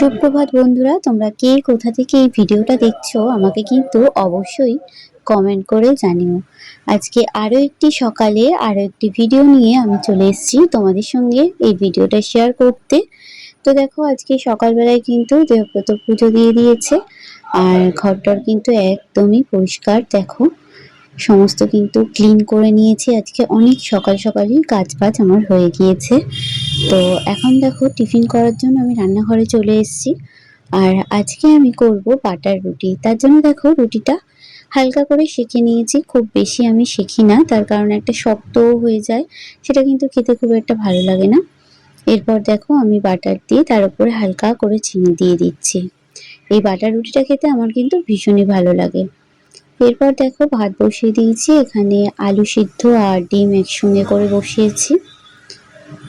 সুপ্রভাত বন্ধুরা, তোমরা কে, কোথা থেকে এই ভিডিওটা দেখছ আমাকে কিন্তু অবশ্যই কমেন্ট করে জানিও। আজকে আরও একটি সকালে আরও একটি ভিডিও নিয়ে আমি চলে এসেছি তোমাদের সঙ্গে এই ভিডিওটা শেয়ার করতে। তো দেখো, আজকে সকালবেলায় কিন্তু দেবব্রত পুজো দিয়ে দিয়েছে। আর ঘরটার কিন্তু একদমই পরিষ্কার, দেখো। সমস্ত কিন্তু ক্লিন করে নিয়েছি। আজকে অনেক সকাল সকালই কাজ বাজ আমার হয়ে গিয়েছে। তো এখন দেখো, টিফিন করার জন্য আমি রান্নাঘরে চলে এসেছি। আর আজকে আমি করব বাটার রুটি। তার জন্য দেখো, রুটিটা হালকা করে সেঁকে নিয়েছি। খুব বেশি আমি শেখি না। তার কারণে একটা শক্তও হয়ে যায়। সেটা কিন্তু খেতে খুব একটা ভালো লাগে না। এরপর দেখো আমি বাটার দিয়ে তার উপরে হালকা করে চিনি দিয়ে দিচ্ছি। এই বাটার রুটিটা খেতে আমার কিন্তু ভীষণই ভালো লাগে। এরপর দেখো ভাত বসিয়ে দিয়েছি, এখানে আলু সিদ্ধ আর ডিম একসঙ্গে করে বসিয়েছি।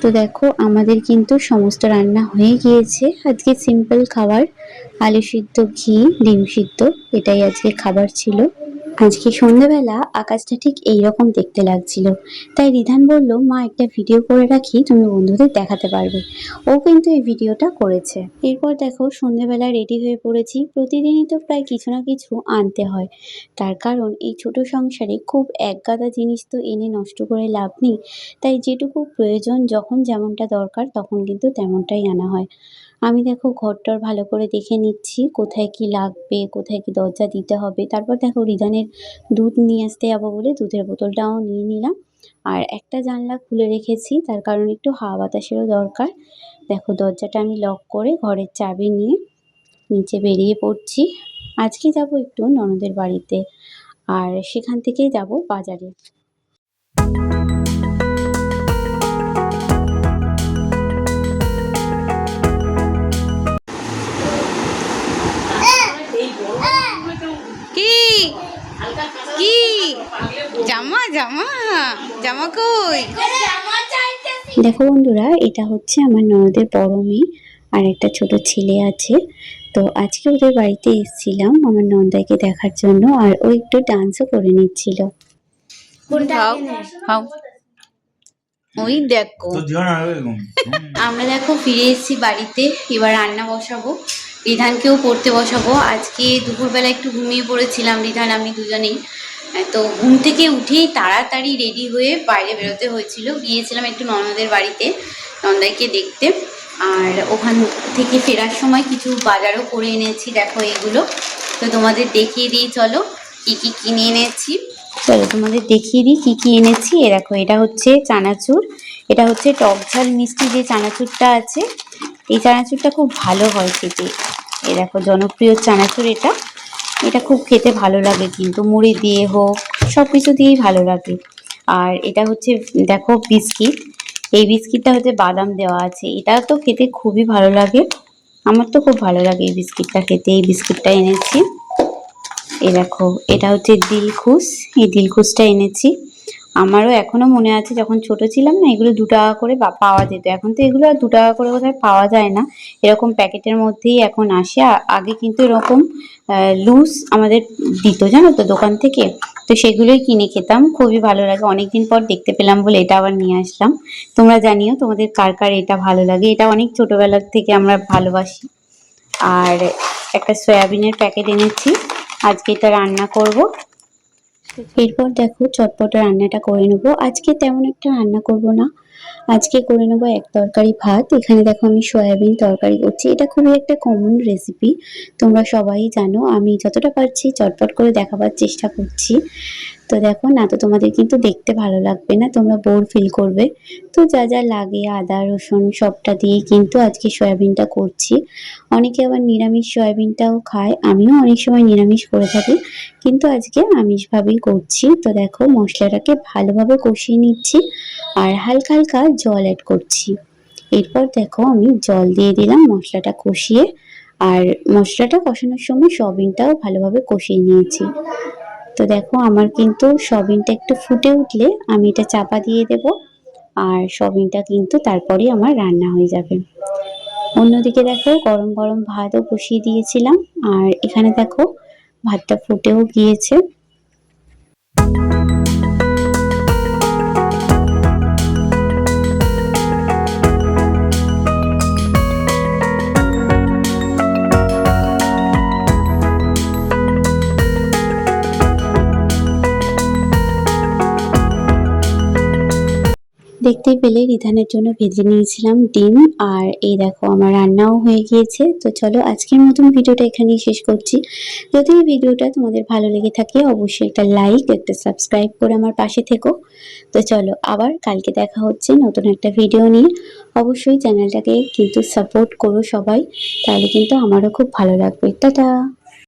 তো দেখো আমাদের কিন্তু সমস্ত রান্না হয়ে গিয়েছে। আজকে সিম্পল খাবার, আলু সিদ্ধ, ঘি, ডিম সিদ্ধ, এটাই আজকে খাবার ছিল। আজকে সন্ধ্যাবেলা আকাশটা ঠিক এইরকম দেখতে লাগছিল। তাই রিধান বলল, মা, একটা ভিডিও করে রাখি, তুমি বন্ধুদের দেখাতে পারবে। ও কিন্তু এই ভিডিওটা করেছে। এরপর দেখো, সন্ধ্যাবেলা রেডি হয়ে পড়েছি। প্রতিদিনই তো প্রায় কিছু না কিছু আনতে হয়। তার কারণ, এই ছোট সংসারে খুব একগাদা জিনিস তো এনে নষ্ট করে লাভ নেই। তাই যেটুকু প্রয়োজন, যখন যেমনটা দরকার, তখন কিন্তু তেমনটাই আনা হয়। আমি দেখো ঘরটর ভালো করে দেখে নিচ্ছি, কোথায় কি লাগবে, কোথায় কি দরজা দিতে হবে। তারপর দেখো রিদানের দুধ নিয়ে আসতে যাব বলে দুধের বোতলটাও নিয়ে নিলাম। আর একটা জানলা খুলে রেখেছি, তার কারণ একটু হাওয়া বাতাসেরও দরকার। দেখো দরজাটা আমি লক করে ঘরের চাবি নিয়ে নিচে বেরিয়ে পড়ছি। আজকে যাব একটু ননদের বাড়িতে, আর সেখান থেকেই যাব বাজারে। জামা জামা জামা কই? দেখো বন্ধুরা এটা হচ্ছে আমার ননদের বড় মেয়ে আর একটা ছোট ছেলে আছে। তো আজকে ওদের বাড়িতে এসেছিলাম আমার নন্দাইকে দেখার জন্য আর ও একটু ডান্সও করে নিচ্ছিল। ওই দেখো তো দিও না এরকম। আমরা দেখো ফিরে এসেছি বাড়িতে এবার রান্না বসাবো। রিধানকেও পড়তে বসাবো। আজকে দুপুরবেলা একটু ঘুমিয়ে পড়েছিলাম রিধান আমি দুজনেই। তো ঘুম থেকে উঠেই তাড়াতাড়ি রেডি হয়ে বাইরে বেরোতে হয়েছিল। গিয়েছিলাম একটু ননদের বাড়িতে, নন্দাইকে দেখতে। আর ওখান থেকে ফেরার সময় কিছু বাজারও করে এনেছি, দেখো এগুলো। তো তোমাদের দেখিয়ে দিই, চলো। কি কি কিনে এনেছি? চলো তোমাদের দেখিয়ে দিই, কী কী এনেছি। এ দেখো, এটা হচ্ছে চানাচুর। এটা হচ্ছে টক ঝাল মিষ্টি যে চানাচুরটা আছে। এই চানাচুরটা খুব ভালো হয় খেতে। এ দেখো, জনপ্রিয় চানাচুর এটা। এটা খুব খেতে ভালো লাগে কিন্তু, মুড়ি দিয়ে হোক সব কিছু দিয়েই ভালো লাগে। আর এটা হচ্ছে, দেখো, বিস্কিট। এই বিস্কিটটা হচ্ছে বাদাম দেওয়া আছে। এটা তো খেতে খুবই ভালো লাগে। আমার তো খুব ভালো লাগে এই বিস্কিটটা খেতে। এই বিস্কিটটা এনেছি। এ দেখো, এটা হচ্ছে দিলখুশ। এই দিলখুশটা এনেছি। আমারও এখনও মনে আছে যখন ছোট ছিলাম না, এগুলো দু টাকা করে পাওয়া যেত। এখন তো এগুলো আর দু টাকা করে বোধহয় পাওয়া যায় না। এরকম প্যাকেটের মধ্যেই এখন আসে। আগে কিন্তু এরকম লুজ আমাদের দিত, জানো তো, দোকান থেকে। তো সেগুলোই কিনে খেতাম, খুবই ভালো লাগে। অনেকদিন পর দেখতে পেলাম বলে এটা আবার নিয়ে আসলাম। তোমরা জানিও তোমাদের কার কার এটা ভালো লাগে। এটা অনেক ছোটবেলার থেকে আমরা ভালোবাসি। আর একটা সয়াবিনের প্যাকেট এনেছি। আজকে এটা রান্না করব। এরপর দেখো চটপট রান্নাটা করে নেব। আজকে তেমন একটা রান্না করব না। আজকে করে নেব এক তরকারি ভাত। এখানে দেখো আমি সয়াবিন তরকারি করছি। এটা খুবই একটা কমন রেসিপি তোমরা সবাই জানো। আমি যতটা পারছি চটপট করে দেখাবার চেষ্টা করছি। তো দেখো না, তো তোমাদের কিন্তু দেখতে ভালো লাগবে না, তোমরা বোর ফিল করবে। তো যা যা লাগে, আদা, রসুন, সবটা দিয়ে কিন্তু আজকে সয়াবিনটা করছি। অনেকে আবার নিরামিষ সয়াবিনটাও খায়। আমিও অনেক সময় নিরামিষ করে থাকি, কিন্তু আজকে আমিষভাবেই করছি। তো দেখো মশলাটাকে ভালোভাবে কষিয়ে নিচ্ছি। আর হালকা হালকা জল অ্যাড করছি। এরপর দেখো আমি জল দিয়ে দিলাম মশলাটা কষিয়ে। আর মশলাটা কষানোর সময় সয়াবিনটাও ভালোভাবে কষিয়ে নিয়েছি। তো দেখো আমার কিন্তু সয়াবিনটা একটু ফুটে উঠলে আমি এটা চাপা দিয়ে দেব। আর সয়াবিনটা কিন্তু তারপরেই আমার রান্না হয়ে যাবে। অন্যদিকে দেখো গরম গরম ভাতও বসিয়ে দিয়েছিলাম। আর এখানে দেখো ভাতটা ফুটেও গিয়েছে। দেখতেই পেলে রিধানের জন্য ভেজে নিয়েছিলাম ডিম, আর এই দেখো আমার রান্নাও হয়ে গিয়েছে। তো চলো আজকের মতন ভিডিওটা এখানেই শেষ করছি। যদি এই ভিডিওটা তোমাদের ভালো লেগে থাকে, অবশ্যই একটা লাইক একটা সাবস্ক্রাইব করে আমার পাশে থেকো। তো চলো আবার কালকে দেখা হচ্ছে নতুন একটা ভিডিও নিয়ে। অবশ্যই চ্যানেলটাকে কিন্তু সাপোর্ট করো সবাই, তাহলে কিন্তু আমারও খুব ভালো লাগবে। টাটা!